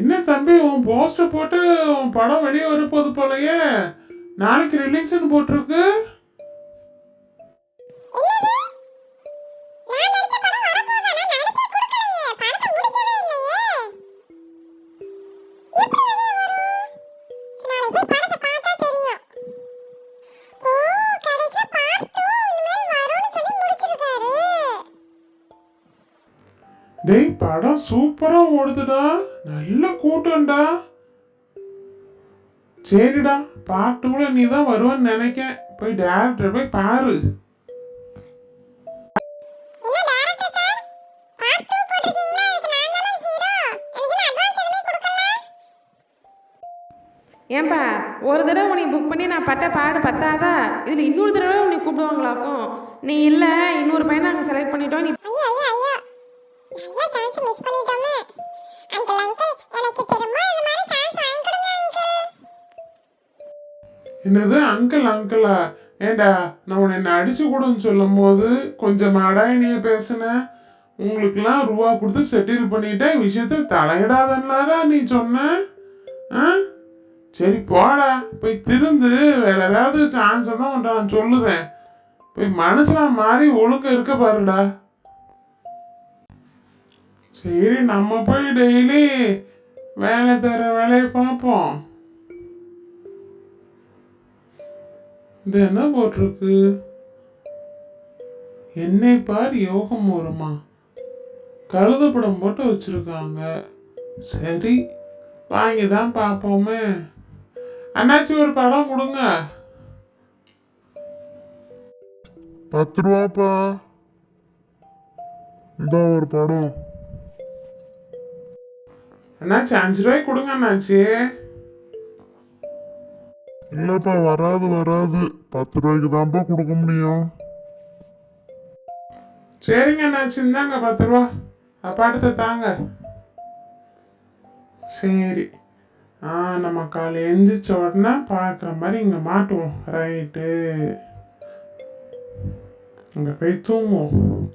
என்ன தம்பி உன் போஸ்டர் போட்டு உன் படம் வெளியே வரப்போகுது போலயே. நாளைக்கு ரிலீஸ்னு போட்டிருக்கு. டேய் படம் சூப்பரா ஓடுதுடா. நல்ல கூட்டம்டா. சரிடா பாட்டுக்குள்ள நீ தான் வருவேன்னு நினைக்கேன். போய் டேரக்டர் போய் பாரு. ஏன்பா ஒரு தடவை உன்னை புக் பண்ணி நான் பட்ட பாடு பத்தாதா? இதில் இன்னொரு தடவை உன்னை கூப்பிடுவாங்களாக்கும். நீ இல்லை இன்னொரு பையனை அங்கே செலக்ட் பண்ணிட்டோம் நீ ஐயோ ஐயோ ஐயோ. நல்ல சான்ஸ் மிஸ் பண்ணிட்டோமே. அங்கிள் அங்கிள் எனக்கு திரும்ப இந்த மாதிரி வாங்கி கொடுங்க அங்கிள். என்னது அங்கிள் அங்கிளா? ஏண்டா நான் உன்னை என்ன அடிச்சு கூடன்னு சொல்லும் போது கொஞ்சம் அடாயணிய பேசினேன் உங்களுக்குலாம் ரூபா கொடுத்து செட்டில் பண்ணிட்டேன் விஷயத்தில் தலையிடாதன்னாரா நீ சொன்ன? ஆ? சரி போடா போய் திருந்து வேற ஏதாவது சான்ஸ் தான் நான் சொல்லுவேன் போய் மனசுலாம் மாறி ஒழுங்கு இருக்க பாருடா. சரி நம்ம போய் டெய்லி வேலை தர வேலையை பார்ப்போம். இது என்ன போட்டிருக்கு? என்னை பார் யோகம் வருமா கழுத படம் போட்டு வச்சுருக்காங்க. சரி வாங்கி தான் பார்ப்போமே. அண்ணாச்சி ஒரு படம் கொடுங்க. பத்து ரூபாப்பா. இந்த ஒரு படம். அண்ணாச்சி அஞ்சு ரூபாய்க்கு கொடுங்க அண்ணாச்சி இல்லப்பா வராது வராது. பத்து ரூபாய்க்கு தான்ப்பா கொடுக்க முடியும். சரிங்க அண்ணாச்சி இந்தாங்க பத்து ரூபா. அப்பாட்டத்தை தாங்க. சரி. ஆ நம்ம காலை எந்திரிச்ச உடனே பார்க்குற மாதிரி இங்கே மாட்டுவோம். ரைட்டு. அங்கே போய் தூங்குவோம்.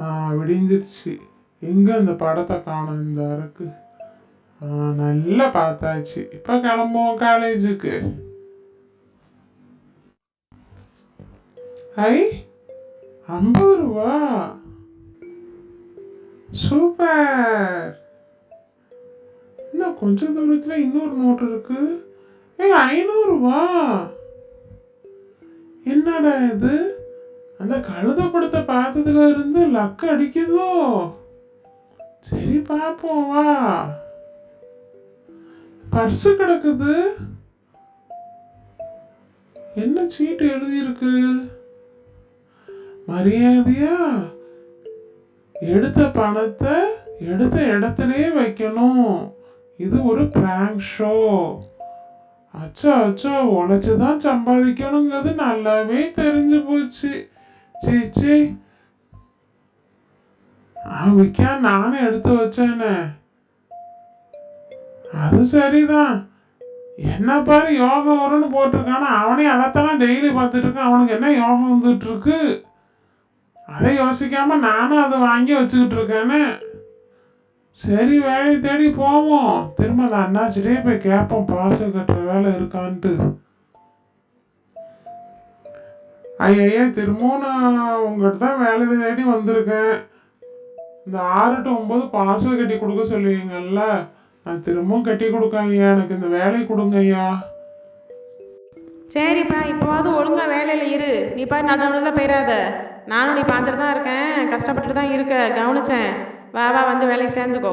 ஆ விடிஞ்சிருச்சு. எங்கே அந்த படத்தை காணும் இந்த அறைக்கு ஆ நல்லா பார்த்தாச்சு. இப்போ கிளம்புவோம் காலேஜுக்கு. ஐ ஐம்பது ரூபா? சூப்பர்! இன்னும் கொஞ்ச தூரத்தில் இன்னொரு நோட்டு இருக்கு? ஏ ஐநூறுரூவா என்னடா இது? அந்த கழுத படத்தை பார்த்ததுல இருந்து லக்கு அடிக்குதோ? சரி பார்ப்போம் வா. பர்ஸு கிடக்குது. என்ன சீட்டு எழுதியிருக்கு? மரியாதையா? எடுத்த பணத்தை எடுத்த இடத்துலயே வைக்கணும். இது ஒரு பிராங்க் ஷோ அச்சோ அச்சோ உழைச்சு தான் சம்பாதிக்கணுங்கிறது நல்லாவே தெரிஞ்சு போச்சு. சீச்சி அவிக்கா நானும் எடுத்து வச்சேனே. அது சரிதான். என்ன பாரு யோகம் வரும்னு போட்டிருக்கானா? அவனே அதைத்தான் டெய்லி பார்த்துட்டு இருக்கான். அவனுக்கு என்ன யோகம் வந்துட்டு இருக்கு? அதை யோசிக்காம நானும் அதை வாங்கி வச்சுக்கிட்டு இருக்கேன்னு சரி வேலையை தேடி போவோம். திரும்ப அந்த அண்ணாச்சிட்டே போய் கேட்போம் பார்சல் கட்டுற வேலை இருக்கான்ட்டு. ஐயா திரும்பவும் நான் உங்கள்கிட்ட தான் வேலை தேடி வந்திருக்கேன். இந்த ஆறு டு ஒம்பது பார்சல் கட்டி கொடுக்க சொல்லுவீங்கல்ல. நான் திரும்பவும் கட்டி கொடுக்க ஐயா. எனக்கு இந்த வேலையை கொடுங்க ஐயா. சரிப்பா இப்போவாவது ஒழுங்காக வேலையில் இரு. நீ பாரு நடுவில் போயிடாத. நானும் நீ பார்த்துட்டு தான் இருக்கேன். கஷ்டப்பட்டுட்டு தான் இருக்க. கவனிச்சேன். வா வா வந்து வேலைக்கு சேர்ந்துக்கோ.